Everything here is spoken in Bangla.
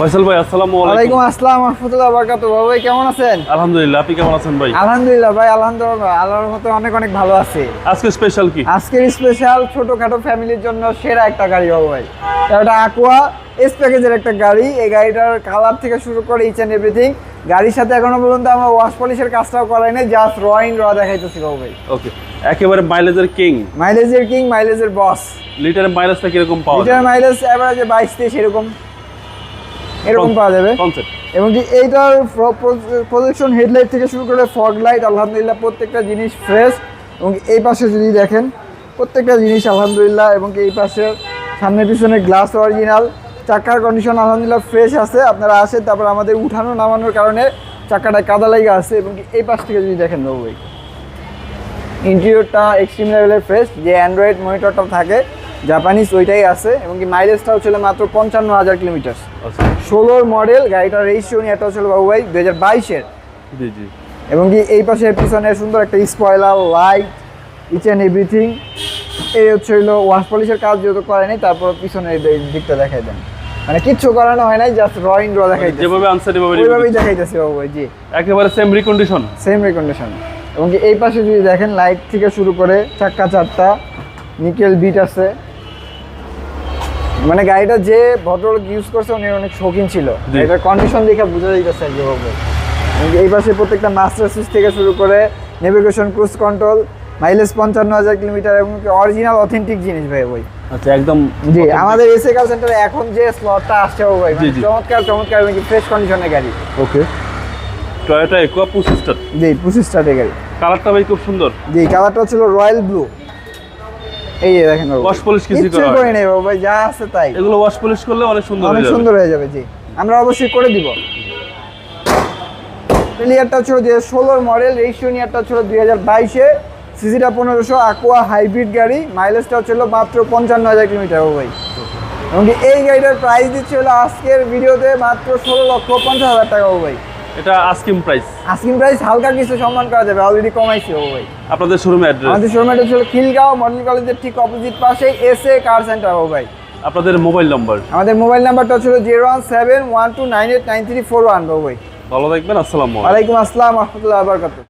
ফয়সাল ভাই আসসালামু আলাইকুম। আসসালাম রহমতুল্লাহ বরকাত ভাই কেমন আছেন? আলহামদুলিল্লাহ আপনি কেমন আছেন ভাই? আলহামদুলিল্লাহ ভাই আলহামদুলিল্লাহ আল্লাহর মতো অনেক অনেক ভালো আছি। আজকে স্পেশাল কি? আজকের স্পেশাল ছোটখাটো ফ্যামিলির জন্য সেরা একটা গাড়ি বাবু ভাই। এটা aqua এস প্যাকেজের একটা গাড়ি। এই গাড়িটার কালার থেকে শুরু করে ইচ অ্যান্ড এভরিথিং গাড়ির সাথে এখনও পর্যন্ত আমরা ওয়াশ পলিশের কাজটাও করাই নাই জাস্ট র ইন র দেখাইতেছি বাবু ভাই। ওকে একেবারে মাইলেজের কিং মাইলেজের কিং মাইলেজের বস লিটারের মাইলেজটা কীরকম পাওয়া লিটার মাইলেজ অ্যাভারেজে বাইশ তেইশ এরকম। এরকম পাওয়া যাবে। এবং কি এইটার প্রজেকশন হেডলাইট থেকে শুরু করে ফগ লাইট আলহামদুলিল্লাহ প্রত্যেকটা জিনিস ফ্রেশ এবং এই পাশে যদি দেখেন প্রত্যেকটা জিনিস আলহামদুলিল্লাহ এবং কি এই পাশে সামনে পিছনে গ্লাস অরিজিনাল চাকার কন্ডিশন আলহামদুলিল্লাহ ফ্রেশ আছে আপনারা আসেন তারপর আমাদের উঠানো নামানোর কারণে চাকাটা কাদা লাগা আছে এবং কি এই পাশ থেকে যদি দেখেন বাবু ইন্টেরিয়রটা এক্সট্রিম লেভেলের ফ্রেশ যে অ্যান্ড্রয়েড মনিটরটা থাকে জাপানিজ ওইটাই আছে এবং কি মাইলেজটাও ছিল মাত্র পঞ্চান্ন হাজার কিলোমিটার ষোলোর মডেল গাড়িটার রেজিস্ট্রেশন এটা হচ্ছিল বাবু ভাই দু হাজার বাইশের। জি জি। এবং কি এই পাশে পিছনে সুন্দর একটা spoiler light each and everything এই হচ্ছে হইল ওয়াশ পলিশের কাজ যেহেতু করেনি তারপর পিছনের এই দিকটা দেখাই দেন। মানে কিচ্ছু করানো হয় নাই জাস্ট র ইন র দেখাইতে যেভাবে আনসার ওইভাবেই দেখাইতেছি বাবু ভাই জি। একেবারে সেম রিকন্ডিশন সেম রেকন্ডিশন এবং কি এই পাশে যদি দেখেন লাইট থেকে শুরু করে চাক্কা চারটা নিকেল বিট আছে। মানে গাড়িটা যে ভদ্রলোক ইউজ করছে উনি অনেক শৌখিন ছিল। জি। এটার কন্ডিশন দেখে বোঝা যাইতেছে কি এই পাশে প্রত্যেকটা মাস্টার সুইচ থেকে শুরু করে নেভিগেশন ক্রুজ কন্ট্রোল মাইলেজ পঞ্চান্ন হাজার কিলোমিটার এবং অরিজিনাল অথেন্টিক জিনিস ভাই ওই। আচ্ছা একদম জি আমাদের এসএ কাল সেন্টারে এখন যে স্লটটা আসছে ও ভাই মানে। চমৎকার চমৎকার এবং ফ্রেশ কন্ডিশনের গাড়ি। ওকে টয়োটা একুয়া পঁচিশটা জি স্টার্টের গাড়ি। কালারটা ভাই খুব সুন্দর। জি কালারটা ছিল রয়্যাল ব্লু এই যে দেখেন polish কিছুই কিচ্ছুই করা নেই ভাই যা আছে তাই। এগুলো ওয়াশ পলিশ করলে অনেক সুন্দর অনেক হয়ে যাবে। সুন্দর হয়ে যাবে জি। আমরা অবশ্যই করে দিব। প্লেয়ারটা ছিল হাজার ষোলোর মডেল রেজিস্ট্রেশনিয়ারটা ছিল দুই হাজার বাইশে। সিসিটা পনেরোশো aqua হাইব্রিড গাড়ি। মাইলেজটা ছিল মাত্র পঞ্চান্ন হাজার কিলোমিটার ভাই। এবং এই গাড়িটার প্রাইস দিচ্ছে হলো আজকের ভিডিওতে মাত্র ষোলো লক্ষ পঞ্চাশ হাজার টাকা ভাই। এটা আস্কিম প্রাইস আস্কিং প্রাইস হালকা কিছু সম্মান করা যাবে অলরেডি কমাইছে ও ভাই। আপনাদের শোরুমে অ্যাড্রেস আমাদের শোরুমটা ছিল খিলগাঁও মডেল কলেজের ঠিক অপোজিট পাশে এস এ কার সেন্টার ও ভাই। আপনাদের মোবাইল নাম্বার আমাদের মোবাইল নাম্বারটা ছিল zero one seven one two nine eight nine three four one ও ভাই। ভালো থাকবেন আসসালামু আলাইকুম। আসসালাম রহমতুল্লাহ আবরকাত